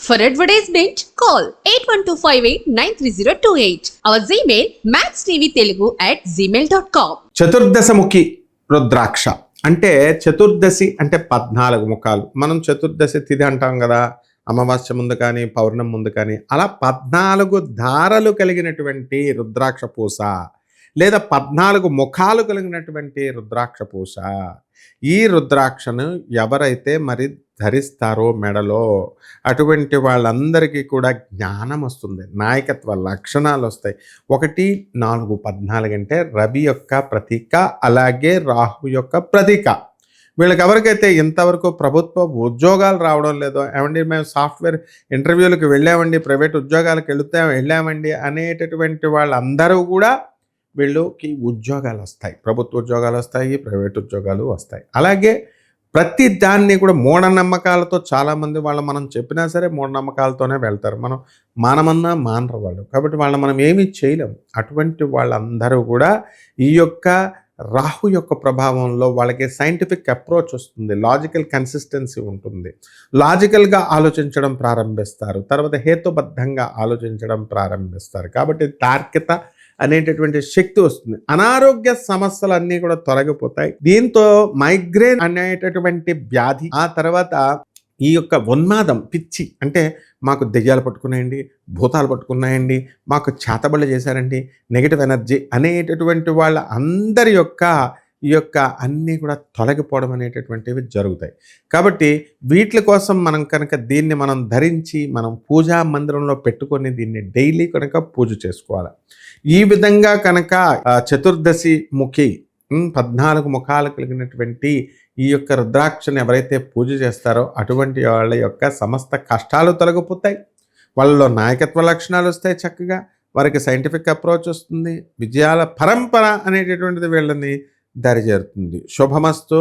For advertisement, call 8125893028. Our Gmail, maxtvtelugu at gmail.com. చతుర్దశముఖి రుద్రాక్ష అంటే చతుర్దశి అంటే పద్నాలుగు ముఖాలు మనం చతుర్దశి తిథి అంటాం కదా అమావాస్య ముందు కానీ పౌర్ణం ముందు కానీ అలా పద్నాలుగు ధారలు కలిగినటువంటి రుద్రాక్ష పూస లేదా పద్నాలుగు ముఖాలు కలిగినటువంటి రుద్రాక్ష పూస ఈ రుద్రాక్షను ఎవరైతే మరి ధరిస్తారో మెడలో అటువంటి వాళ్ళందరికీ కూడా జ్ఞానం వస్తుంది. నాయకత్వ లక్షణాలు వస్తాయి. ఒకటి నాలుగు పద్నాలుగు అంటే రవి యొక్క ప్రతీక అలాగే రాహు యొక్క ప్రతీక. వీళ్ళకి ఎవరికైతే ఇంతవరకు ప్రభుత్వ ఉద్యోగాలు రావడం లేదో ఏమండి మేము సాఫ్ట్వేర్ ఇంటర్వ్యూలకు వెళ్ళామండి ప్రైవేట్ ఉద్యోగాలకు వెళుతే వెళ్ళామండి అనేటటువంటి వాళ్ళందరూ కూడా వీళ్ళకి ఉద్యోగాలు వస్తాయి. ప్రభుత్వ ఉద్యోగాలు వస్తాయి ప్రైవేట్ ఉద్యోగాలు వస్తాయి. అలాగే ప్రతి దాన్ని కూడా మూఢనమ్మకాలతో చాలామంది వాళ్ళు మనం చెప్పినా సరే మూఢనమ్మకాలతోనే వెళ్తారు. మనం మానమన్నా మానరు వాళ్ళు. కాబట్టి వాళ్ళని మనం ఏమీ చేయలేం. అటువంటి వాళ్ళందరూ కూడా ఈ యొక్క రాహు యొక్క ప్రభావంలో వాళ్ళకి సైంటిఫిక్ అప్రోచ్ వస్తుంది. లాజికల్ కన్సిస్టెన్సీ ఉంటుంది. లాజికల్గా ఆలోచించడం ప్రారంభిస్తారు. తర్వాత హేతుబద్ధంగా ఆలోచించడం ప్రారంభిస్తారు. కాబట్టి తార్కిక అనేటటువంటి శక్తి వస్తుంది. అనారోగ్య సమస్యలన్నీ కూడా తొలగిపోతాయి. దీంతో మైగ్రేన్ అనేటటువంటి వ్యాధి ఆ తర్వాత ఈ యొక్క ఉన్మాదం పిచ్చి అంటే మాకు దెయ్యాలు పట్టుకున్నాయండి భూతాలు పట్టుకున్నాయండి మాకు చేతబళ్ళు చేశారండి నెగిటివ్ ఎనర్జీ అనేటటువంటి వాళ్ళ అందరి యొక్క ఈ యొక్క అన్నీ కూడా తొలగిపోవడం అనేటటువంటివి జరుగుతాయి. కాబట్టి వీటి కోసం మనం కనుక దీన్ని మనం ధరించి మనం పూజా మందిరంలో పెట్టుకొని దీన్ని డైలీ కనుక పూజ చేసుకోవాలి. ఈ విధంగా కనుక చతుర్దశి ముఖి పద్నాలుగు ముఖాలు కలిగినటువంటి ఈ యొక్క రుద్రాక్షను ఎవరైతే పూజ చేస్తారో అటువంటి వాళ్ళ యొక్క సమస్త కష్టాలు తొలగిపోతాయి. వాళ్ళలో నాయకత్వ లక్షణాలు వస్తాయి చక్కగా. వారికి సైంటిఫిక్ అప్రోచ్ వస్తుంది. విజయాల పరంపర అనేటటువంటిది వీళ్ళని దరిచేరుతుంది శుభమస్తు.